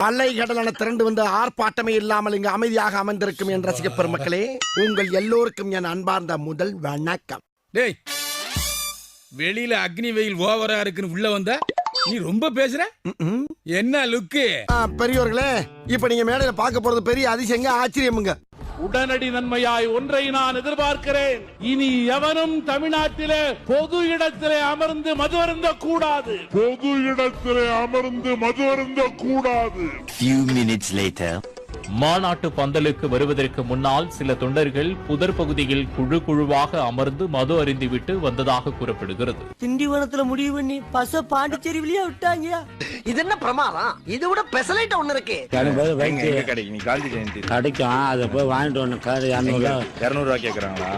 அலை கடலான திரண்டு வந்து ஆர்ப்பாட்டமே இல்லாமல் இங்கு அமைதியாக அமர்ந்திருக்கும் என் ரசிக பெருமக்களே உங்கள் எல்லோருக்கும் என் அன்பார்ந்த முதல் வணக்கம். டேய் வெளியில அக்னி வெயில் ஓவரா இருக்குன்னு உள்ள வந்தா நீ ரொம்ப பேசுற. என்ன லுக்கு? ஆ, பெரியோர்களே இப்ப நீங்க மேடையில பார்க்க போறது பெரிய அதிசயங்க ஆச்சரியமுங்க. உடனடி நன்மையாய் ஒன்றை நான் எதிர்பார்க்கிறேன். இனி எவனும் தமிழ்நாட்டிலே பொது இடத்திலே அமர்ந்து மது அருந்த கூடாது பொது இடத்திலே அமர்ந்து மது அருந்த கூடாது Few minutes later. மாநாட்டு பந்தலுக்கு வருவதற்கு முன்னால் சில தொண்டர்கள் புதர் பகுதியில் குழு குழுவாக அமர்ந்து மது அருந்திவிட்டு வந்ததாக கூறப்படுகிறது. திண்டிவனத்துல முடிவு பண்ணி பச பாண்டிச்சேரி வழியா விட்டாங்க இது என்ன பிரமாதம்? இது விட பெசலைட் ஒண்ணு இருக்கு. கிடைக்கும் நீ காந்தி ஜெயந்தி கிடைக்கும் அதை போய் வாங்கிட்டு வரணும். கார் இரநூறுவா. இரநூறுவா கேக்குறாங்களா?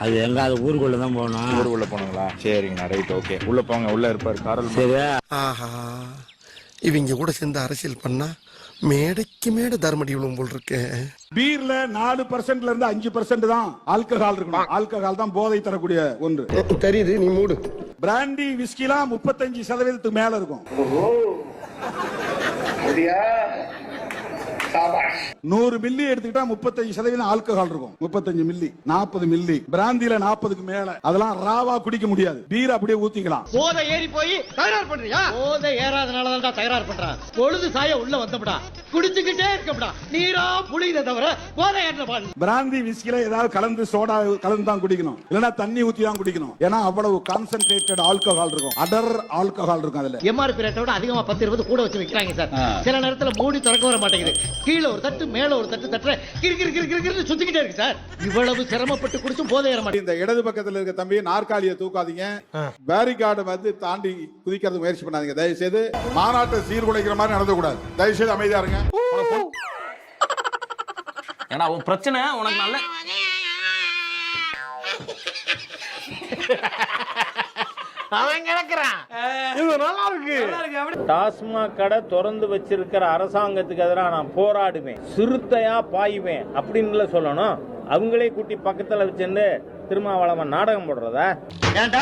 அது எங்க? அது ஊருக்குள்ள தான் போகணும். ஊருக்குள்ள போனாங்களா சரிங்கண்ணா ரைட் ஓகே உள்ள போங்க உள்ள இருப்பாரு காரல் சரி ஆஹா. இவங்க கூட சேர்ந்து அரசியல் பண்ணா மேடைக்கு மேடை தர்மடி விழும் போல் இருக்கு. பீர்ல நாலு பர்சன்ட்ல இருந்து அஞ்சு பர்சன்ட் தான் ஆல்கஹால் இருக்கணும். ஆல்கஹால் தான் போதை தரக்கூடிய ஒன்று. தெரியுது நீ மூடு. பிராண்டி விஸ்கிலாம் முப்பத்தஞ்சு சதவீதத்துக்கு மேல இருக்கும். நூறு மில்லி எடுத்துக்கிட்டா முப்பத்தஞ்சு சதவீதம் ஆல்கஹால் இருக்கும். முப்பத்தஞ்சு மில்லி நாற்பது மில்லி பிராந்தில நாற்பதுக்கு மேல. அதெல்லாம் ராவா குடிக்க முடியாது. பீர் அப்படியே ஊத்திக்கலாம். போதை ஏறி போய் தகராறு பண்றியா? போதை ஏறாதனால தான் தகராறு பண்றான் பொழுது சாய உள்ள வந்தப்படா. குடிச்சுக்கிட்டே இருக்கப்படா. நீரா புளியத தவிர போதை ஏற்ற பால் பிராந்தி விஸ்கில ஏதாவது கலந்து சோடா கலந்து தான் குடிக்கணும். இல்லனா தண்ணி ஊத்தி தான் குடிக்கணும். ஏன்னா அவ்வளவு கான்சென்ட்ரேட்டட் ஆல்கஹால் இருக்கும். அடர் ஆல்கஹால் இருக்கும் அதுல. எம்ஆர்பி ரேட்டை விட அதிகமா பத்து இருபது கூட வச்சு விக்கிறாங்க சார். சில நேரத்துல மூடி திறக்க வர மாட்டேங்குது. கீழே ஒரு தட்டு மேல ஒரு தட்டு தட்டுற கிறு கிறு கிறு கிறு கிறுன்னு சுத்திக்கிட்டே இருக்கு சார். இவ்வளவு சிரமப்பட்டு குடிச்சும் போதை ஏற மாட்டேங்குது. இந்த இடது பக்கத்துல இருக்க தம்பி நாற்காலியை தூக்காதீங்க. பேரிகார்டு வந்து தாண்டி குதிக்கிறது முயற்சி பண்ணாதீங்க. தயவு செய்து மாநாட்டை சீர்குலைக்கிற மாதிரி நடந்து கூடாது தயவு செய்து அமைதியா இருங்க. ஏன்னா உன் பிரச்சனை உனக்கு நல்ல டாஸ்மாக் கடை திறந்து வச்சிருக்கிற அரசாங்கத்துக்கு எதிராக நான் போராடுவேன். சிறுத்தையா பாயுவேன் அப்படின்னு சொல்லணும். அவங்களே கூட்டி பக்கத்துல வச்சிருந்து திருமாவளவன் நாடகம் போடுறதா? ஏண்டா?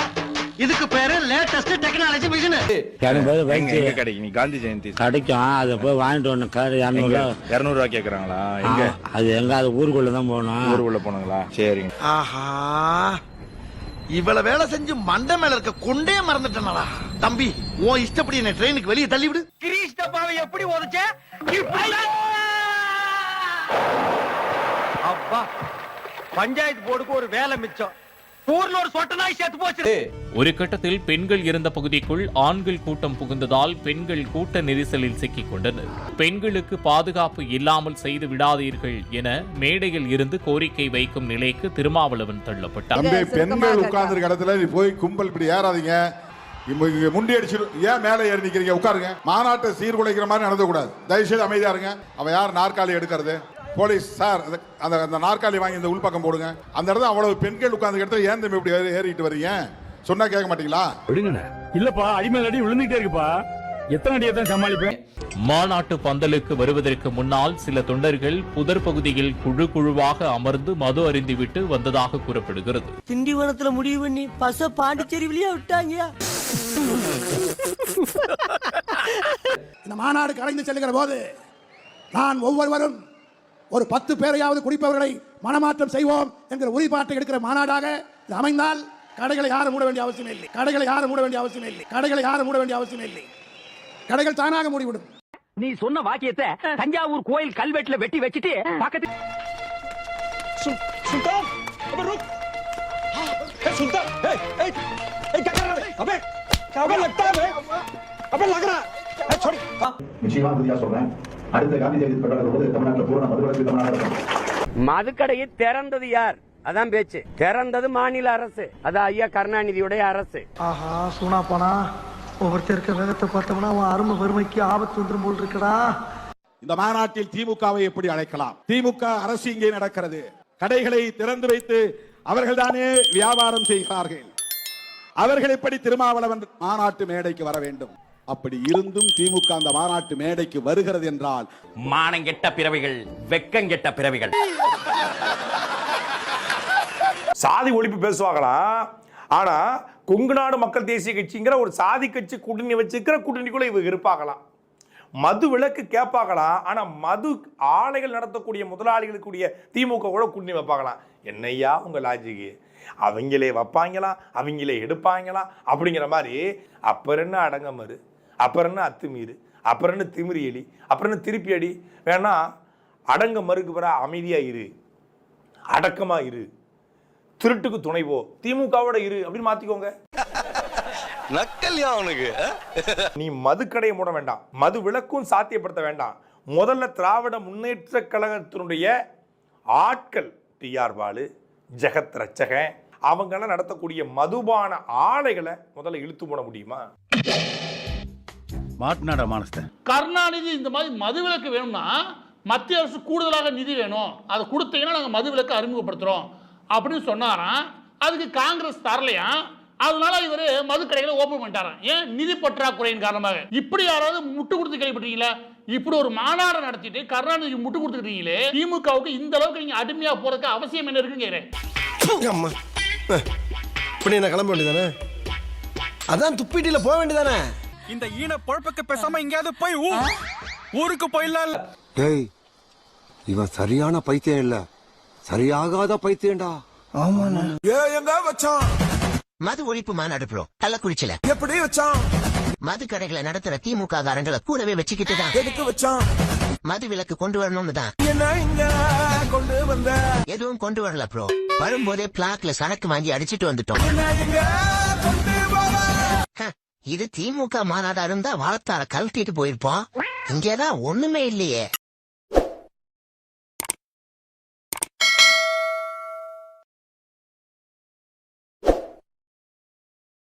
இதுக்கு பேரு லேட்டஸ்ட் டெக்னாலஜி மிஷின் எங்க எங்க கிடைக்கும் நீ காந்தி ஜெயந்தி. கிடைக்கும். அதை போய் வாங்கிட்டு வரணும். கார் இரநூறுவா. இரநூறுவா கேக்குறாங்களா? எங்க? அது எங்க? அது ஊருக்குள்ள தான் போகணும். ஊருக்குள்ள போனாங்களா? சரிங்க. ஆஹா. இவ்வளவு வேலை செஞ்சு மண்டை மேல இருக்க கொண்டே மறந்துட்டேனடா. தம்பி உன் இஷ்டப்படி என்ன ட்ரெயினுக்கு வெளியே தள்ளி விடு கிரீஷ் டப்பாவை எப்படி உதச்ச அப்பா பஞ்சாயத்து போர்டுக்கு ஒரு வேலை மிச்சம். ஊர்ல ஒரு சொட்ட நாய் செத்து போச்சு. ஒரு கட்டத்தில் பெண்கள் இருந்த பகுதிக்குள் ஆண்கள் கூட்டம் புகுந்ததால் பெண்கள் கூட்ட நெரிசலில் சிக்கிக் கொண்டனர் பெண்களுக்கு பாதுகாப்பு இல்லாமல் செய்து விடாதீர்கள் என மேடையில் இருந்து கோரிக்கை வைக்கும் நிலைக்கு திருமாவளவன் தள்ளப்பட்டார் தம்பி பெண்கள் உட்கார்ந்து இடத்துல நீ போய் கும்பல் இப்படி ஏறாதீங்க. முண்டி அடிச்சிரு. ஏன் மேலே ஏறி நிக்கிறீங்க? உட்காருங்க. மாநாட்டை சீர்குலைக்கிற மாதிரி நடந்து கூடாது தயவு செய்து அமைதியா இருங்க. அவன் யார்? நாற்காலி எடுக்கிறது. போலீஸ் சார் அந்த- அந்த அந்த நாற்காலி வாங்கி இந்த உள்பக்கம் போடுங்க. அந்த இடத்துல அவ்வளவு பெண்கள் உட்கார்ந்து இடத்துல ஏன் தம்பி இப்படி ஏறி- ஏறிட்டு வர்றீங்க? சொன்னா கேட்க மாட்டீங்களா? இல்லப்பா அடிமேல் அடி விழுந்துகிட்டே இருக்குப்பா. எத்தனை அடியை தான் சமாளிப்பேன். மாநாட்டு பந்தலுக்கு வருவதற்கு முன்னால் சில தொண்டர்கள் புதர் பகுதியில் குழு குழுவாக அமர்ந்து மது அருந்திவிட்டு வந்ததாக கூறப்படுகிறது. திண்டிவனத்துல முடிவு பண்ணி பச பாண்டிச்சேரி வழியா விட்டாங்க. இந்த மாநாடு கலைந்து செல்லுகிற போது நான் ஒவ்வொருவரும் ஒரு பத்து பேரையாவது குடிப்பவர்களை மனமாற்றம் செய்வோம் என்கிற உறுதிப்பாட்டை எடுக்கிற மாநாடாக இது அமைந்தால் கடைகளை யாரும் மூட வேண்டிய அவசியம் இல்லை. கடைகளை யாரும் மூட வேண்டிய அவசியம் இல்லை. கடைகளை யாரும் மூட வேண்டிய அவசியம் இல்லை. கடைகள் தானாக மூடிவிடும். நீ சொன்ன வாக்கியத்தை தஞ்சாவூர் கோயில் கல்வெட்டுல வெட்டி வச்சுட்டு பக்கத்து நிச்சயமா உறுதியா சொல்றேன். அடுத்த காந்தி ஜெயந்தி போது தமிழ்நாட்டில் பூரண மதுவிலக்கு தமிழ்நாடு மதுக்கடையை திறந்தது யார்? அதான் பேச்சு. திறந்தது மாநில அரசு. அது ஐயா கருணாநிதியுடைய அரசு. ஆஹா சூனா போனா ஒவ்வொருத்தர் இருக்க வேகத்தை பார்த்தோம்னா அவன் அருமை வறுமைக்கு ஆபத்து வந்துடும் போல் இருக்கடா. இந்த மாநாட்டில் திமுகவை எப்படி அழைக்கலாம்? திமுக அரசு இங்கே நடக்கிறது. கடைகளை திறந்து வைத்து அவர்கள்தானே வியாபாரம் செய்கிறார்கள். அவர்கள் எப்படி திருமாவளவன் மாநாட்டு மேடைக்கு வர வேண்டும்? அப்படி இருந்தும் திமுக அந்த மாநாட்டு மேடைக்கு வருகிறது என்றால் மானங்கெட்ட பிறவிகள் வெக்கங்கெட்ட பிறவிகள். சாதி ஒழிப்பு பேசுவாங்களாம் ஆனா கொங்கு நாடு மக்கள் தேசிய கட்சிங்கிற ஒரு சாதி கட்சி கூட்டணி வச்சிருக்கிற கூட்டணிக்குள்ள இவங்க இருப்பாங்களாம். மது விலக்கு கேட்பாங்களாம் ஆனா மது ஆலைகள் நடத்தக்கூடிய முதலாளிகளுக்குரிய திமுக கூட கூட்டணி வைப்பாங்களாம். என்னையா உங்க லாஜிக்கு அவங்களே வைப்பாங்களாம் அவங்களே எடுப்பாங்களாம் அப்படிங்கிற மாதிரி அப்புறம் என்ன அடங்கமறு அப்புறம் என்ன அத்துமீறு? அப்புறம் என்ன திமிரி எலி? அப்புறம் என்ன திருப்பி அடி? வேணா அடங்க மறுக்கு பிற அமைதியா இரு. அடக்கமா இரு. திருட்டுக்கு துணை போ. திமுகவோட இரு அப்படின்னு மாத்திக்கோங்க. நக்கல்யா அவனுக்கு நீ மதுக்கடையை மூட வேண்டாம். மது விலக்கும் சாத்தியப்படுத்த வேண்டாம். முதல்ல திராவிட முன்னேற்ற கழகத்தினுடைய ஆட்கள் டிஆர் பாலு ஜெகத் ரச்சகன் அவங்கெல்லாம் நடத்தக்கூடிய மதுபான ஆலைகளை முதல்ல இழுத்து போட முடியுமா? மாட்டினாடா மானஸ்த. கருணாநிதி இந்த மாதிரி மதுவிலக்கு வேணும்னா மத்திய அரசு கூடுதலாக நிதி வேணும். அதை கொடுத்தீங்கன்னா நாங்கள் மதுவிலக்கு அறிமுகப்படுத்துகிறோம் அப்படின்னு சொன்னாராம். அதுக்கு காங்கிரஸ் தரலையா? அதனால இவர் மது கடைகளை ஓப்பன் பண்ணிட்டாராம். ஏன்? நிதி பற்றாக்குறையின் காரணமாக. இப்படி யாராவது முட்டு கொடுத்து கேள்விப்பட்டீங்களா இப்படி ஒரு மாநாடு நடத்திட்டு கருணாநிதிக்கு முட்டு கொடுத்துருக்கீங்களே திமுகவுக்கு இந்த அளவுக்கு நீங்க அடிமையா போறதுக்கு அவசியம் என்ன இருக்குன்னு இப்படி என்ன கிளம்ப வேண்டியதானே அதான் துப்பிட்டில போக வேண்டியதானே இந்த ஈன பொழப்புக்கு பேசாம எங்கேயாவது போய் ஊருக்கு போயிடலாம் டேய் இவன் சரியான பைத்தியம் இல்ல. சரியாகாத பைத்தியம்டா. மது ஒழிப்பு மாநாடு ப்ரோ கள்ளக்குறிச்சியில எப்படி வச்சான்? மது கடைகளை நடத்துற திமுக காரங்களை கூடவே வச்சுக்கிட்டு தான். எதுக்கு வச்சான்? மது விலக்கு கொண்டு வரணும்னு தான். என்ன இங்க கொண்டு வந்த? எதுவும் கொண்டு வரல ப்ரோ. வரும்போதே பிளாக்ல சரக்கு வாங்கி அடிச்சிட்டு வந்துட்டோம். இது திமுக மாநாடா இருந்தா வாழத்தார கழட்டிட்டு போயிருப்போம். இங்கதான் ஒண்ணுமே இல்லையே.